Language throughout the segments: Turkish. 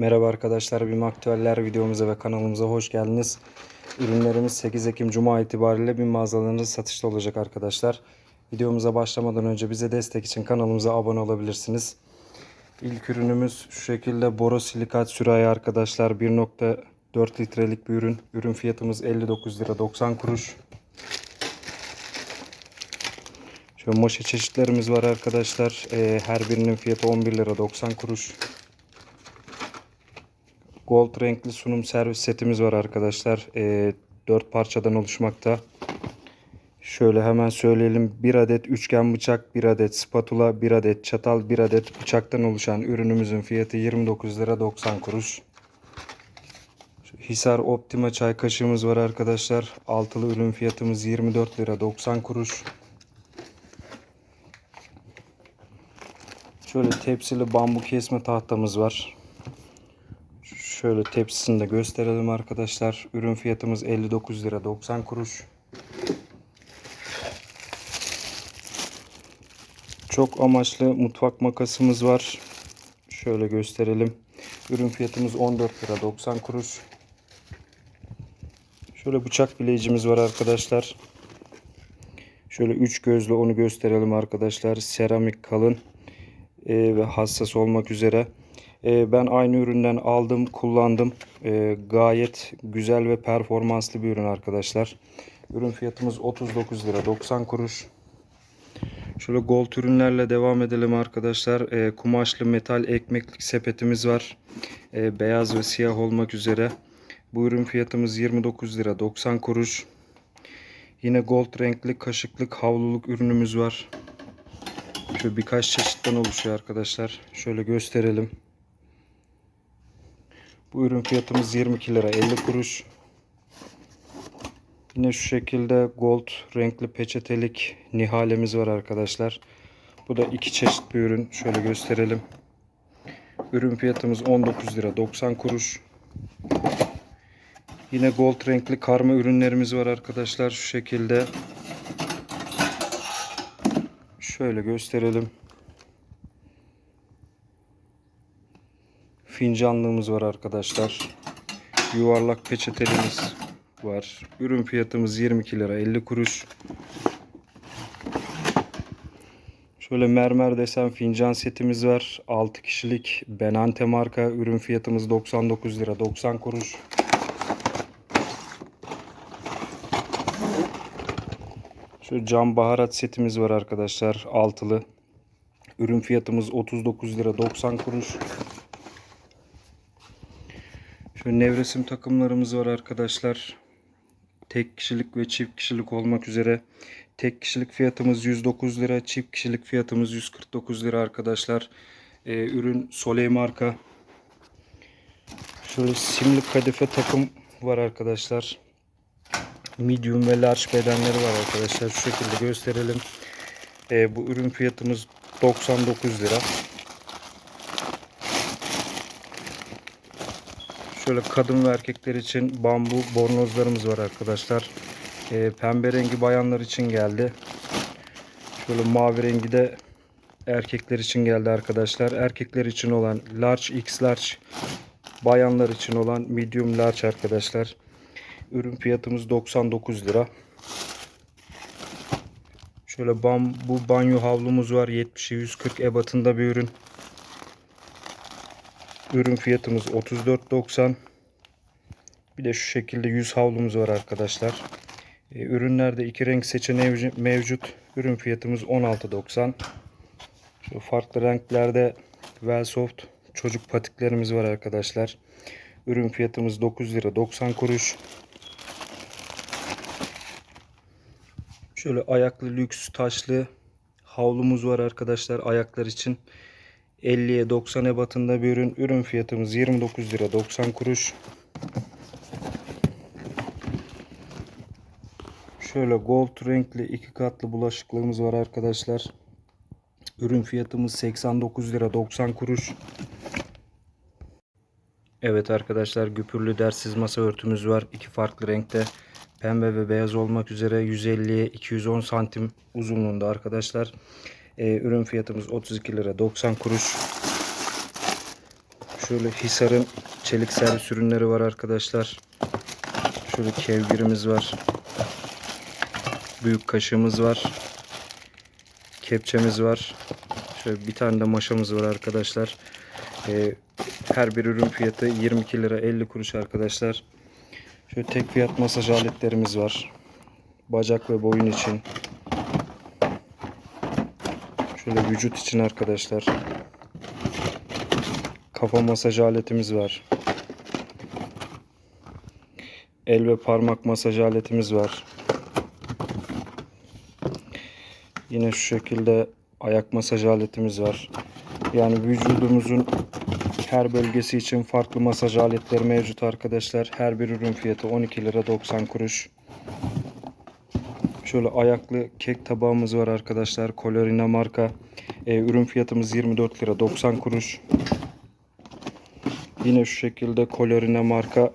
Merhaba arkadaşlar, BİM Aktüeller videomuza ve kanalımıza hoş geldiniz. Ürünlerimiz 8 Ekim Cuma itibariyle BİM mağazalarında satışta olacak arkadaşlar. Videomuza başlamadan önce bize destek için kanalımıza abone olabilirsiniz. İlk ürünümüz şu şekilde borosilikat sürahi arkadaşlar. 1.4 litrelik bir ürün. Ürün fiyatımız 59 lira 90 kuruş. Şöyle moşe çeşitlerimiz var arkadaşlar. Ee, her birinin fiyatı 11 lira 90 kuruş. Gold renkli sunum servis setimiz var arkadaşlar. Ee, 4 parçadan oluşmakta. Şöyle hemen söyleyelim. 1 adet üçgen bıçak, 1 adet spatula, 1 adet çatal, 1 adet bıçaktan oluşan ürünümüzün fiyatı 29 lira 90 kuruş. Hisar Optima çay kaşığımız var arkadaşlar. Altılı ürün fiyatımız 24 lira 90 kuruş. Şöyle tepsili bambu kesme tahtamız var. Şöyle tepsisini de gösterelim arkadaşlar. Ürün fiyatımız 59 lira 90 kuruş. Çok amaçlı mutfak makasımız var. Şöyle gösterelim. Ürün fiyatımız 14 lira 90 kuruş. Şöyle bıçak bileyicimiz var arkadaşlar. Şöyle üç gözlü onu gösterelim arkadaşlar. Seramik kalın e, ve hassas olmak üzere. E, ben aynı üründen aldım, kullandım. E, gayet güzel ve performanslı bir ürün arkadaşlar. Ürün fiyatımız 39 lira 90 kuruş. Şöyle gold ürünlerle devam edelim arkadaşlar. E, kumaşlı metal ekmeklik sepetimiz var. E, beyaz ve siyah olmak üzere. Bu ürün fiyatımız 29 lira 90 kuruş. Yine gold renkli kaşıklık havluluk ürünümüz var. Şöyle birkaç çeşitten oluşuyor arkadaşlar. Şöyle gösterelim. Bu ürün fiyatımız 22 lira 50 kuruş. Yine şu şekilde gold renkli peçetelik nihalemiz var arkadaşlar. Bu da iki çeşit bir ürün. Şöyle gösterelim. Ürün fiyatımız 19 lira 90 kuruş. Yine gold renkli karma ürünlerimiz var arkadaşlar. Şu şekilde. Şöyle gösterelim. Fincanlığımız var arkadaşlar. Yuvarlak peçetelimiz var. Ürün fiyatımız 22 lira 50 kuruş. Şöyle mermer desen fincan setimiz var. 6 kişilik Benante marka. Ürün fiyatımız 99 lira 90 kuruş. Şu cam baharat setimiz var arkadaşlar. Altılı. Ürün fiyatımız 39 lira 90 kuruş. Şöyle nevresim takımlarımız var arkadaşlar. Tek kişilik ve çift kişilik olmak üzere. Tek kişilik fiyatımız 109 lira. Çift kişilik fiyatımız 149 lira arkadaşlar. Ee, ürün Soleil marka. Şöyle simli kadife takım var arkadaşlar. Medium ve large bedenleri var arkadaşlar. Şu şekilde gösterelim. Ee, bu ürün fiyatımız 99 lira. Şöyle kadın ve erkekler için bambu bornozlarımız var arkadaşlar. Ee, pembe rengi bayanlar için geldi. Şöyle mavi rengi de erkekler için geldi arkadaşlar. Erkekler için olan large x large, bayanlar için olan medium large arkadaşlar. Ürün fiyatımız 99 lira. Şöyle bambu banyo havlumuz var. 70'e 140 ebatında bir ürün. Ürün fiyatımız 34.90. Bir de şu şekilde yüz havlumuz var arkadaşlar. Ee, ürünlerde iki renk seçeneği mevcut. Ürün fiyatımız 16.90. Şu farklı renklerde Velsoft çocuk patiklerimiz var arkadaşlar. Ürün fiyatımız 9 lira 90 kuruş. Şöyle ayaklı lüks taşlı havlumuz var arkadaşlar ayaklar için. 50'ye 90 ebatında bir ürün. Ürün fiyatımız 29 lira 90 kuruş. Şöyle gold renkli iki katlı bulaşıklığımız var arkadaşlar. Ürün fiyatımız 89 lira 90 kuruş. Evet arkadaşlar güpürlü dersiz masa örtümüz var. iki farklı renkte. Pembe ve beyaz olmak üzere 150'ye 210 santim uzunluğunda arkadaşlar. Ee, ürün fiyatımız 32 lira 90 kuruş. Şöyle Hisar'ın çelik servis ürünleri var arkadaşlar. Şöyle kevgirimiz var. Büyük kaşığımız var. Kepçemiz var. Şöyle bir tane de maşamız var arkadaşlar. Ee, her bir ürün fiyatı 22 lira 50 kuruş arkadaşlar. Şöyle tek fiyat masaj aletlerimiz var. Bacak ve boyun için. Şöyle vücut için arkadaşlar. Kafa masaj aletimiz var. El ve parmak masaj aletimiz var. Yine şu şekilde ayak masaj aletimiz var. Yani vücudumuzun her bölgesi için farklı masaj aletleri mevcut arkadaşlar. Her bir ürün fiyatı 12 lira 90 kuruş. Şöyle ayaklı kek tabağımız var arkadaşlar. Colorina marka. Ee, ürün fiyatımız 24 lira 90 kuruş. Yine şu şekilde Colorina marka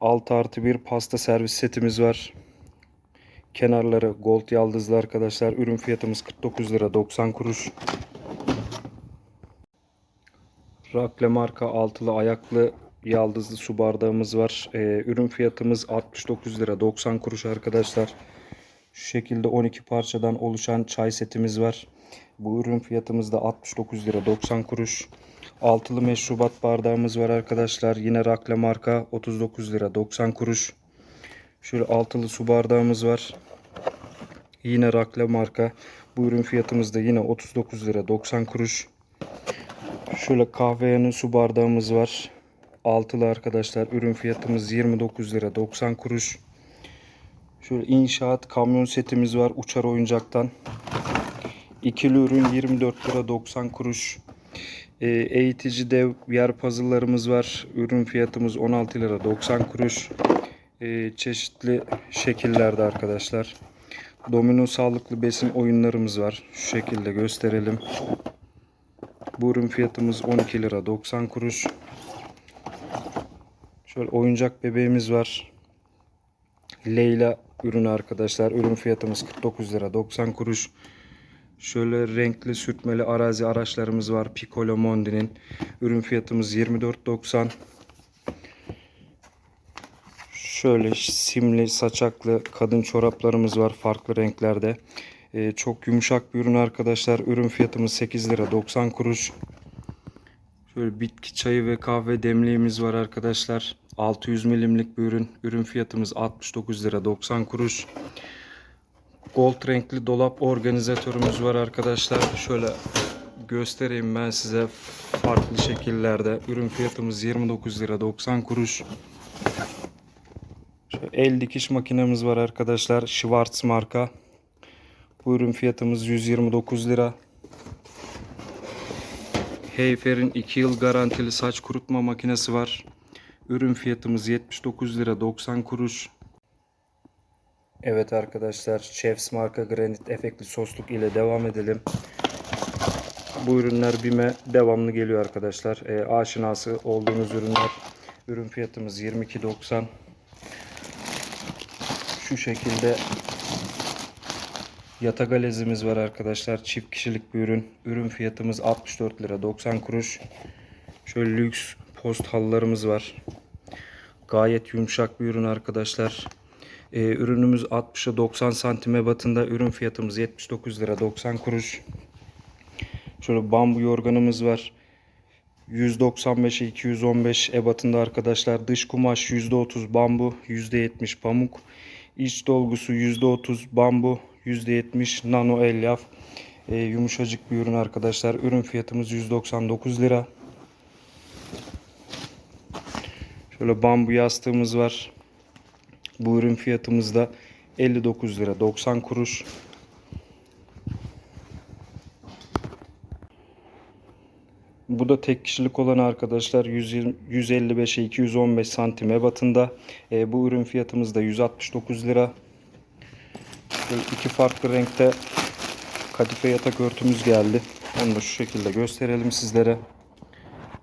6 artı 1 pasta servis setimiz var. Kenarları gold yaldızlı arkadaşlar. Ürün fiyatımız 49 lira 90 kuruş. Rakle marka altılı ayaklı yaldızlı su bardağımız var. Ee, ürün fiyatımız 69 lira 90 kuruş arkadaşlar. Şu şekilde 12 parçadan oluşan çay setimiz var. Bu ürün fiyatımız da 69 lira 90 kuruş. Altılı meşrubat bardağımız var arkadaşlar. Yine Rakle marka 39 lira 90 kuruş. Şöyle altılı su bardağımız var. Yine Rakle marka. Bu ürün fiyatımız da yine 39 lira 90 kuruş. Şöyle kahve yanı su bardağımız var. Altılı arkadaşlar. Ürün fiyatımız 29 lira 90 kuruş. Şöyle inşaat kamyon setimiz var uçar oyuncaktan. İkili ürün 24 lira 90 kuruş. Ee, eğitici dev yer puzzle'larımız var. Ürün fiyatımız 16 lira 90 kuruş. Ee, çeşitli şekillerde arkadaşlar. Domino sağlıklı besin oyunlarımız var. Şu şekilde gösterelim. Bu ürün fiyatımız 12 lira 90 kuruş. Şöyle oyuncak bebeğimiz var. Leyla ürünü arkadaşlar. Ürün fiyatımız 49 lira 90 kuruş. Şöyle renkli sürtmeli arazi araçlarımız var. Piccolo Mondi'nin. Ürün fiyatımız 24.90. Şöyle simli saçaklı kadın çoraplarımız var farklı renklerde. Ee, çok yumuşak bir ürün arkadaşlar. Ürün fiyatımız 8 lira 90 kuruş. Şöyle bitki çayı ve kahve demliğimiz var arkadaşlar. 600 milimlik bir ürün. Ürün fiyatımız 69 lira 90 kuruş. Gold renkli dolap organizatörümüz var arkadaşlar. Şöyle göstereyim ben size farklı şekillerde. Ürün fiyatımız 29 lira 90 kuruş. Şöyle el dikiş makinemiz var arkadaşlar. Schwarz marka. Bu ürün fiyatımız 129 lira. Heyfer'in 2 yıl garantili saç kurutma makinesi var. Ürün fiyatımız 79 lira 90 kuruş. Evet arkadaşlar Chef's marka granit efektli sosluk ile devam edelim. Bu ürünler BİM'e devamlı geliyor arkadaşlar. E, aşinası olduğunuz ürünler. Ürün fiyatımız 22.90. Şu şekilde Yatagalezimiz var arkadaşlar. Çift kişilik bir ürün. Ürün fiyatımız 64 lira 90 kuruş. Şöyle lüks post halılarımız var. Gayet yumuşak bir ürün arkadaşlar. Ee, ürünümüz 60'a 90 santim ebatında. Ürün fiyatımız 79 lira 90 kuruş. Şöyle bambu yorganımız var. 195'e 215 ebatında arkadaşlar. Dış kumaş %30 bambu, %70 pamuk. İç dolgusu %30 bambu, %70 nano elyaf. Ee, yumuşacık bir ürün arkadaşlar. Ürün fiyatımız 199 lira. Şöyle bambu yastığımız var. Bu ürün fiyatımız da 59 lira 90 kuruş. Bu da tek kişilik olan arkadaşlar 120 155'e 215 santim ebatında. E, bu ürün fiyatımız da 169 lira. Böyle iki farklı renkte kadife yatak örtümüz geldi. Onu da şu şekilde gösterelim sizlere.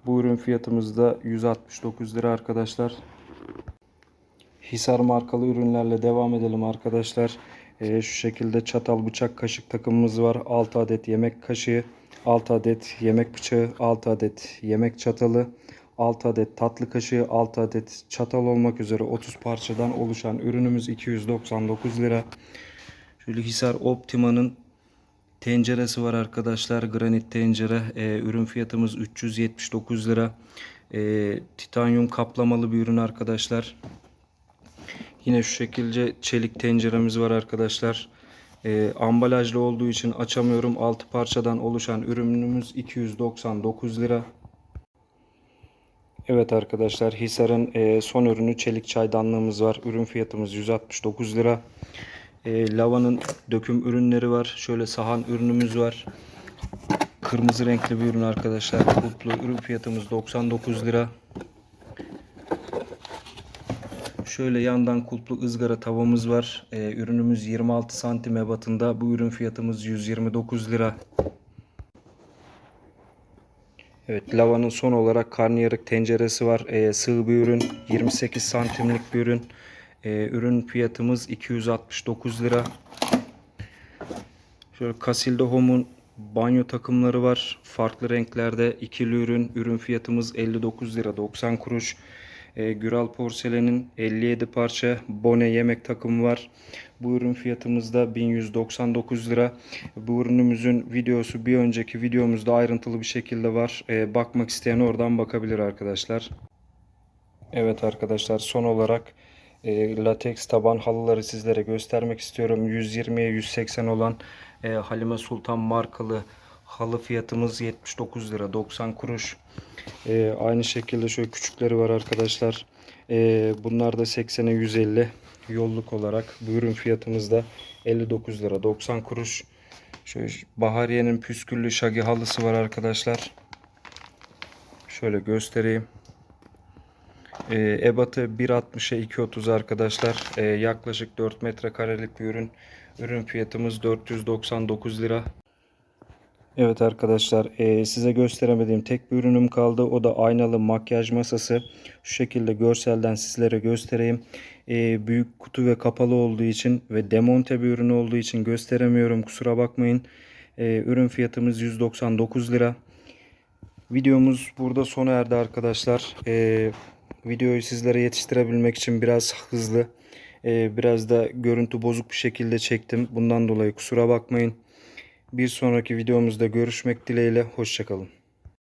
Bu ürün fiyatımız da 169 lira arkadaşlar. Hisar markalı ürünlerle devam edelim arkadaşlar. Ee, şu şekilde çatal, bıçak, kaşık takımımız var. 6 adet yemek kaşığı, 6 adet yemek bıçağı, 6 adet yemek çatalı, 6 adet tatlı kaşığı, 6 adet çatal olmak üzere 30 parçadan oluşan ürünümüz 299 lira. Şöyle Hisar Optima'nın tenceresi var arkadaşlar. Granit tencere. Ee, ürün fiyatımız 379 lira. Ee, titanyum kaplamalı bir ürün arkadaşlar. Yine şu şekilde çelik tenceremiz var arkadaşlar. Ee, ambalajlı olduğu için açamıyorum. 6 parçadan oluşan ürünümüz 299 lira. Evet arkadaşlar Hisar'ın e, son ürünü çelik çaydanlığımız var. Ürün fiyatımız 169 lira. E, lavanın döküm ürünleri var. Şöyle sahan ürünümüz var. Kırmızı renkli bir ürün arkadaşlar. Kulplu ürün fiyatımız 99 lira. Şöyle yandan kulplu ızgara tavamız var. E, ürünümüz 26 santim ebatında. Bu ürün fiyatımız 129 lira. Evet lavanın son olarak karnıyarık tenceresi var. Ee, sığ bir ürün. 28 santimlik bir ürün. Ee, ürün fiyatımız 269 lira. Şöyle Casilda Home'un banyo takımları var. Farklı renklerde ikili ürün. Ürün fiyatımız 59 lira 90 kuruş. Ee, Güral Porselen'in 57 parça bone yemek takımı var. Bu ürün fiyatımız da 1199 lira. Bu ürünümüzün videosu bir önceki videomuzda ayrıntılı bir şekilde var. Ee, bakmak isteyen oradan bakabilir arkadaşlar. Evet arkadaşlar son olarak e, lateks taban halıları sizlere göstermek istiyorum. 120'ye 180 olan e, Halime Sultan markalı halı fiyatımız 79 lira 90 kuruş. E, aynı şekilde şöyle küçükleri var arkadaşlar. E, bunlar da 80'e 150 yolluk olarak. Bu ürün fiyatımız da 59 lira 90 kuruş. Şöyle Bahariye'nin püsküllü şagi halısı var arkadaşlar. Şöyle göstereyim. E, ebatı 1.60'a 2.30 arkadaşlar. E, yaklaşık 4 metrekarelik bir ürün. Ürün fiyatımız 499 lira. Evet arkadaşlar e, size gösteremediğim tek bir ürünüm kaldı. O da aynalı makyaj masası. Şu şekilde görselden sizlere göstereyim. E, büyük kutu ve kapalı olduğu için ve demonte bir ürün olduğu için gösteremiyorum. Kusura bakmayın. E, ürün fiyatımız 199 lira. Videomuz burada sona erdi arkadaşlar. E, videoyu sizlere yetiştirebilmek için biraz hızlı, e, biraz da görüntü bozuk bir şekilde çektim. Bundan dolayı kusura bakmayın. Bir sonraki videomuzda görüşmek dileğiyle. Hoşçakalın.